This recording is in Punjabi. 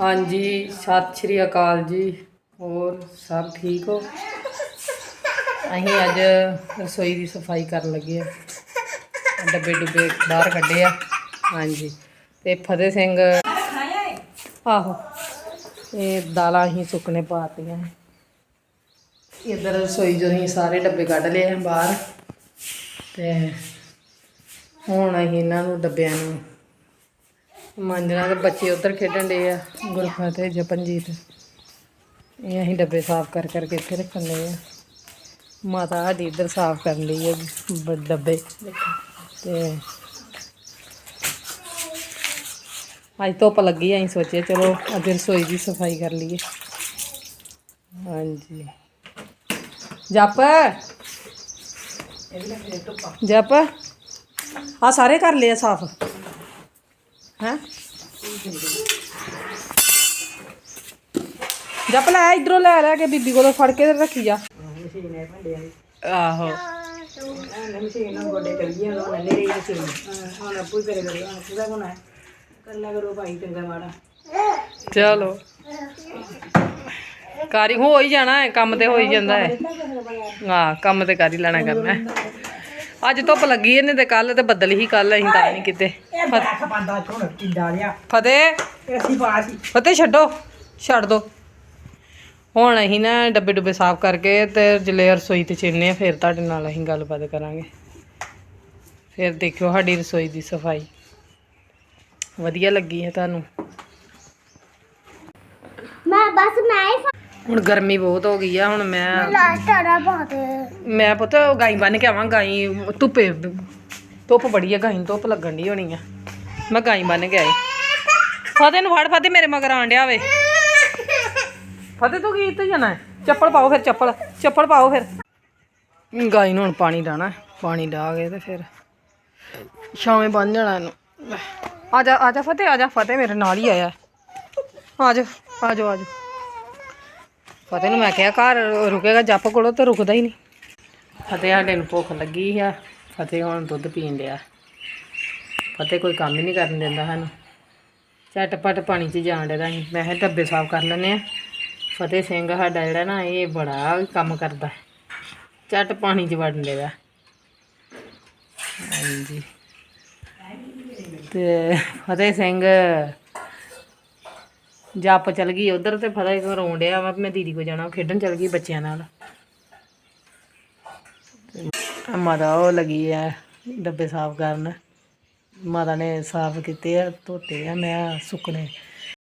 ਹਾਂਜੀ, ਸਤਿ ਸ਼੍ਰੀ ਅਕਾਲ ਜੀ। ਹੋਰ, ਸਭ ਠੀਕ ਹੋ? ਅਸੀਂ ਅੱਜ ਰਸੋਈ ਦੀ ਸਫ਼ਾਈ ਕਰਨ ਲੱਗੇ ਆ। ਡੱਬੇ ਡੁੱਬੇ ਬਾਹਰ ਕੱਢੇ ਆ। ਹਾਂਜੀ। ਤੇ ਫਤਿਹ ਸਿੰਘ ਆਹੋ। ਇਹ ਦਾਲਾਂ ਅਸੀਂ ਸੁੱਕਣੇ ਪਾਤੀਆਂ ਇਧਰ ਰਸੋਈ ਚੋਂ ਅਸੀਂ ਸਾਰੇ ਡੱਬੇ ਕੱਢ ਲਏ ਆ ਬਾਹਰ। ਤੇ ਹੁਣ ਅਸੀਂ ਇਹਨਾਂ ਨੂੰ ਡੱਬਿਆਂ ਨੂੰ ਮਾਂਜਣਾ ਤੇ ਬੱਚੇ ਉਧਰ ਖੇਡਣ ਦੇ ਆ। ਗੁਰਫਤ ਤੇ ਜਪਨਜੀਤ ਇਹ ਅਸੀਂ ਡੱਬੇ ਸਾਫ਼ ਕਰ ਕਰਕੇ ਇੱਥੇ ਰੱਖਣ ਲਏ ਆ। ਮਾਤਾ ਸਾਡੀ ਇੱਧਰ ਸਾਫ਼ ਕਰਨ ਲਈ ਬ- ਡੱਬੇ। ਤੇ ਅੱਜ ਧੁੱਪ ਲੱਗੀ ਆ ਅਸੀਂ ਸੋਚਿਆ ਚਲੋ ਅੱਜ ਰਸੋਈ ਦੀ ਸਫ਼ਾਈ ਕਰ ਲਈਏ। ਹਾਂਜੀ। ਜਪ। ਜਪ। ਆ ਸਾਰੇ ਕਰ ਲਿਆ ਸਾਫ਼। ਹੈ? ਜਪ ਲੈ ਇਧਰੋਂ ਲੈ ਲੈ ਕੇ ਬੀਬੀ ਕੋਲੋਂ ਫੜ ਕੇ ਰੱਖੀ ਜਾ ਆਹੋ। ਮਸ਼ੀਨ ਨਾਲ ਗੋਡੇ ਕਰੀਏ ਉਹਨਾਂ ਨੇ ਨੇੜੇ ਮਸ਼ੀਨ ਹੁਣ ਆਪੂ ਹੀ ਕਰੇ ਕਰੇ ਹੁਣ ਪੂਰਾ ਗੁਣਾ ਹੈ ਕਰ ਲਿਆ ਕਰੋ ਭਾਈ ਚੰਗਾ ਮਾੜਾ ਚਲੋ। ਕਾਰੀ ਹੋ ਹੀ ਜਾਣਾ ਹੈ ਕੰਮ ਤੇ ਹੋ ਹੀ ਜਾਂਦਾ ਹੈ। ਹਾਂ ਕੰਮ ਤੇ ਕਰ ਹੀ ਲੈਣਾ ਕਰਨਾ। ਅੱਜ ਧੁੱਪ ਲੱਗੀ ਇਹਨੇ ਤੇ ਕੱਲ ਤੇ ਬੱਦਲ ਹੀ ਕੱਲ ਅਸੀਂ ਤਾਂ ਨਹੀਂ ਕਿਤੇ। ਇਹ ਬੜਾ ਖਪਾਂਦਾ ਛੋੜ ਕਿੰਦਾ ਲਿਆ। ਫਤਿਹ। ਅਸੀਂ ਬਾਸ ਹੀ ਫਤਿਹ ਛੱਡੋ ਛੱਡ ਦੋ। ਹੁਣ ਅਸੀਂ ਨਾ ਡੱਬੇ ਡੁੱਬੇ ਸਾਫ਼ ਕਰਕੇ ਤੇ ਜਿਲੇ ਰਸੋਈ ਤੇ ਚਿੰਨੇ ਆ ਫਿਰ ਤੁਹਾਡੇ ਨਾਲ ਅਸੀਂ ਗੱਲਬਾਤ ਕਰਾਂਗੇ। ਫਿਰ ਦੇਖਿਓ ਸਾਡੀ ਰਸੋਈ ਦੀ ਸਫ਼ਾਈ। ਵਧੀਆ ਲੱਗੀ ਹੈ ਤੁਹਾਨੂੰ? ਮੈਂ ਬਸ ਮੈਂ ਹੀ ਹੁਣ ਗਰਮੀ ਬਹੁਤ ਹੋ ਗਈ ਆ ਹੁਣ ਮੈਂ ਲਾਸਟ ਆੜਾ ਬਹੁਤ ਮੈਂ ਪੁੱਤ ਗਾਈ ਬੰਨ ਕੇ ਆਵਾਂ ਗਾਈ ਧੁੱਪੇ ਧੁੱਪ ਬੜੀ ਹੈ ਗਾਈ ਨੂੰ ਧੁੱਪ ਲੱਗਣ ਦੀ ਹੋਣੀ ਆ। ਮੈਂ ਗਾਈ ਬੰਨ ਕੇ ਆਈ। ਫਤਿਹ ਨੂੰ ਫੜ, ਫਤਿਹ ਮੇਰੇ ਮਗਰ ਆਣ ਡਿਆ ਵੇ। ਫਤਿਹ, ਤੂੰ ਕੀ ਇੱਥੇ ਜਾਣਾ ਚੱਪਲ ਪਾਓ ਫਿਰ, ਚੱਪਲ। ਚੱਪਲ ਪਾਓ ਫਿਰ। ਗਾਈ ਨੂੰ ਹੁਣ ਪਾਣੀ ਡਾਣਾ ਪਾਣੀ ਡਾ ਕੇ ਤੇ ਫਿਰ ਛਾਵੇਂ ਬੰਨ ਜਾਣਾ ਇਹਨੂੰ। ਆ ਜਾ ਆ ਜਾ ਫਤਿਹ, ਆ ਜਾ। ਫਤਿਹ ਮੇਰੇ ਨਾਲ ਹੀ ਆਇਆ। ਆ ਜਾ ਆ ਜਾ ਆ ਜਾ। ਫਤਿਹ ਨੂੰ ਮੈਂ ਕਿਹਾ ਘਰ ਰੁਕੇਗਾ, ਜੱਪ ਕੋਲੋਂ ਤੇ ਰੁਕਦਾ ਹੀ ਨਹੀਂ। ਫਤਿਹ ਸਾਡੇ ਨੂੰ ਭੁੱਖ ਲੱਗੀ ਆ। ਫਤਿਹ ਹੁਣ ਦੁੱਧ ਪੀਣ ਡਿਆ। ਫਤਿਹ ਕੋਈ ਕੰਮ ਹੀ ਨਹੀਂ ਕਰਨ ਦਿੰਦਾ ਸਾਨੂੰ। ਝਟਪਟ ਪਾਣੀ 'ਚ ਜਾਣ ਡਿਆ ਅਸੀਂ। ਮੈਂ ਕਿਹਾ ਡੱਬੇ ਸਾਫ਼ ਕਰ ਲੈਂਦੇ ਆ ਫਤਿਹ ਸਿੰਘ ਸਾਡਾ ਜਿਹੜਾ ਨਾ, ਇਹ ਬੜਾ ਕੰਮ ਕਰਦਾ। ਝਟ ਪਾਣੀ 'ਚ ਵੜਨ ਦੇਗਾ ਹਾਂਜੀ। ਤੇ ਫਤਿਹ ਸਿੰਘ ਜੱਪ ਚਲ ਗਈ ਉਧਰ ਤੇ ਫਤਿਹ ਕੋ ਰੋਣ ਡਿਆ ਵਾ ਮੈਂ ਦੀਦੀ ਕੋ ਜਾਣਾ। ਉਹ ਖੇਡਣ ਚਲ ਗਈ ਬੱਚਿਆਂ ਨਾਲ। ਮਾਤਾ ਉਹ ਲੱਗੀ ਆ ਡੱਬੇ ਸਾਫ਼ ਕਰਨ। ਮਾਤਾ ਨੇ ਸਾਫ਼ ਕੀਤੇ ਆ, ਧੋਤੇ ਆ, ਮੈਂ ਸੁੱਕਣੇ।